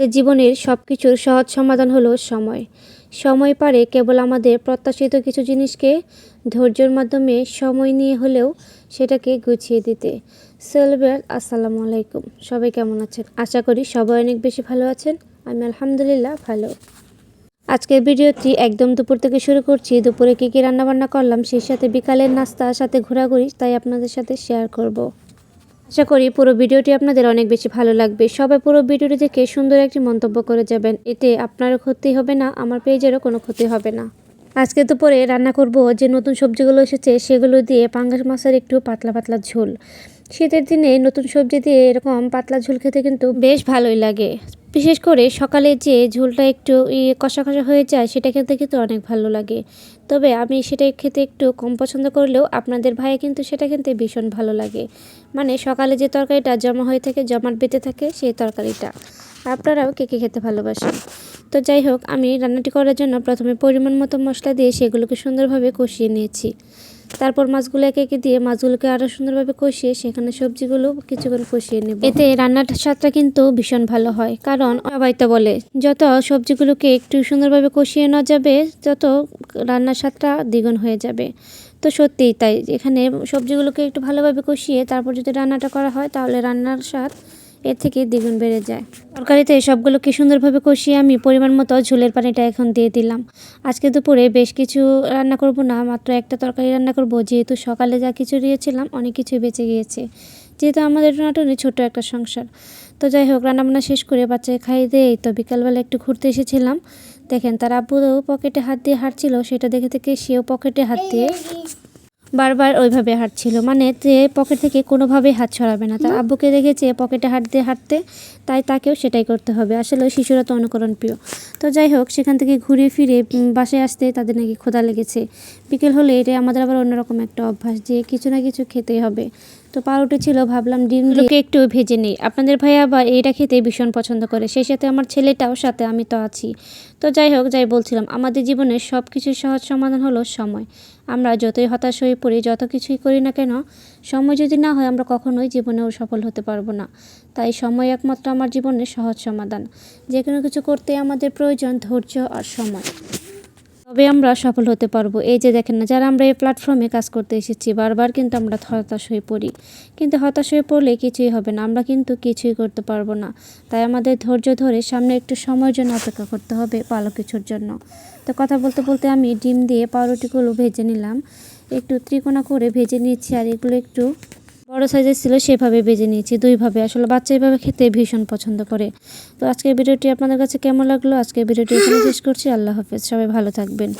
আমাদের জীবনের সব কিছুর সহজ সমাধান হলো সময়। সময় পারে কেবল আমাদের প্রত্যাশিত কিছু জিনিসকে ধৈর্যের মাধ্যমে সময় নিয়ে হলেও সেটাকে গুছিয়ে দিতে। সেলবের আসসালামু আলাইকুম। সবাই কেমন আছেন? আশা করি সবাই অনেক বেশি ভালো আছেন। আমি আলহামদুলিল্লাহ ভালো। আজকের ভিডিওটি একদম দুপুর থেকে শুরু করছি। দুপুরে কী কী রান্নাবান্না করলাম, সেই সাথে বিকালের নাস্তার সাথে ঘোরাঘুরি, তাই আপনাদের সাথে শেয়ার করব। আশা করি পুরো ভিডিওটি আপনাদের অনেক বেশি ভালো লাগবে। সবাই পুরো ভিডিওটি দেখে সুন্দর একটি মন্তব্য করে যাবেন। এতে আপনারও ক্ষতি হবে না, আমার পেজেরও কোনো ক্ষতি হবে না। আজকে দুপুরে রান্না করব যে নতুন সবজিগুলো এসেছে, সেগুলো দিয়ে পাঙ্গাস মাছের একটু পাতলা পাতলা ঝোল। শীতের দিনে নতুন সবজি দিয়ে এরকম পাতলা ঝোল খেতে কিন্তু বেশ ভালোই লাগে। বিশেষ করে সকালে যে ঝোলটা একটু ইয়ে কষা কষা হয়ে যায়, সেটা খেতে কিন্তু অনেক ভালো লাগে। তবে আমি সেটা খেতে একটু কম পছন্দ করলেও আপনাদের ভাই কিন্তু সেটা খেতে ভীষণ ভালো লাগে। মানে সকালে যে তরকারিটা জমা হয়ে থাকে, জমাট বেঁধে থাকে, সেই তরকারিটা। আপনারাও কে কে খেতে ভালোবাসেন? তো যাই হোক, আমি রান্নাটি করার জন্য প্রথমে পরিমাণ মতো মশলা দিয়ে সেগুলোকে সুন্দরভাবে কষিয়ে নিয়েছি। তারপর মাছগুলো একে একে দিয়ে মাছগুলোকে আরও সুন্দরভাবে কষিয়ে সেখানে সবজিগুলো কিছুক্ষণ কষিয়ে নেব। এতে রান্নার স্বাদটা কিন্তু ভীষণ ভালো হয়। কারণ সবাই তো বলে, যত সবজিগুলোকে একটু সুন্দরভাবে কষিয়ে নেওয়া যাবে, তত রান্নার স্বাদটা দ্বিগুণ হয়ে যাবে। তো সত্যিই তাই। এখানে সবজিগুলোকে একটু ভালোভাবে কষিয়ে তারপর যদি রান্নাটা করা হয়, তাহলে রান্নার স্বাদ এর থেকে দ্বিগুণ বেড়ে যায়। তরকারিতে সবগুলোকে সুন্দরভাবে কষিয়ে আমি পরিমাণ মতো ঝোলের পানিটা এখন দিয়ে দিলাম। আজকে দুপুরে বেশ কিছু রান্না করব না, মাত্র একটা তরকারি রান্না করব। যেহেতু সকালে যা কিছু দিয়েছিলাম, অনেক কিছুই বেঁচে গিয়েছে। যেহেতু আমাদের নাটনে ছোট একটা সংসার। তো যাই হোক, রান্নাবান্না শেষ করে বাচ্চাকে খাইয়ে দিয়ে তো বিকালবেলা একটু ঘুরতে এসেছিলাম। দেখেন, তার আব্বুও পকেটে হাত দিয়ে হাঁটছিল, সেটা দেখে থেকে সেও পকেটে হাত দিয়ে বারবার ওইভাবে হাঁটছিল। মানে যে পকেট থেকে কোনোভাবেই হাত ছড়াবে না। তার আব্বুকে দেখেছে পকেটে হাঁটতে হাঁটতে তাই তাকেও সেটাই করতে হবে। আসলে ওই শিশুরা তো অনুকরণ প্রিয়। তো যাই হোক সেখান থেকে ঘুরে ফিরে বাসায় আসতে তাদের নাকি ক্ষোধা লেগেছে। বিকেল হলে এটা আমাদের আবার অন্যরকম একটা অভ্যাস যে কিছু না কিছু খেতেই হবে। তো পাউরুটি ছিল, ভাবলাম ডিম দিয়ে একটু ভেজে নিই। আপনাদের ভাই আবার এটা খেতে ভীষণ পছন্দ করে। সেই সাথে আমার ছেলেটাও, সাথে আমি তো আছি। তো যাই হোক, যাই বলছিলাম, আমাদের জীবনের সব কিছুর সহজ সমাধান হলো সময়। আমরা যতই হতাশ হয়ে পড়ি, যত কিছুই করি না কেন, সময় যদি না হয়, আমরা কখনোই জীবনেও সফল হতে পারব না। তাই সময় একমাত্র আমার জীবনের সহজ সমাধান। যে কোনো কিছু করতে আমাদের প্রয়োজন ধৈর্য আর সময়। তবে আমরা সফল হতে পারব। এই যে দেখেন না, যারা আমরা এই প্ল্যাটফর্মে কাজ করতে এসেছি, বারবার কিন্তু আমরা হতাশ হয়ে পড়ি। কিন্তু হতাশ হয়ে পড়লে কিছুই হবে না, আমরা কিন্তু কিছুই করতে পারব না। তাই আমাদের ধৈর্য ধরে সামনে একটু সময়ের জন্য অপেক্ষা করতে হবে ভালো কিছুর জন্য। তো কথা বলতে বলতে আমি ডিম দিয়ে পাউরুটিগুলো ভেজে নিলাম। একটু ত্রিকোণা করে ভেজে নিচ্ছি আর এগুলো একটু বড় সাইজের ছিল সেভাবে বেজে নিয়েছি, দুইভাবে। আসলে বাচ্চা এইভাবে খেতে ভীষণ পছন্দ করে। তো আজকের ভিডিওটি আপনাদের কাছে কেমন লাগল? আজকের ভিডিওটি এখানে শেষ করছি। আল্লাহ হাফেজ। সবাই ভালো থাকবেন।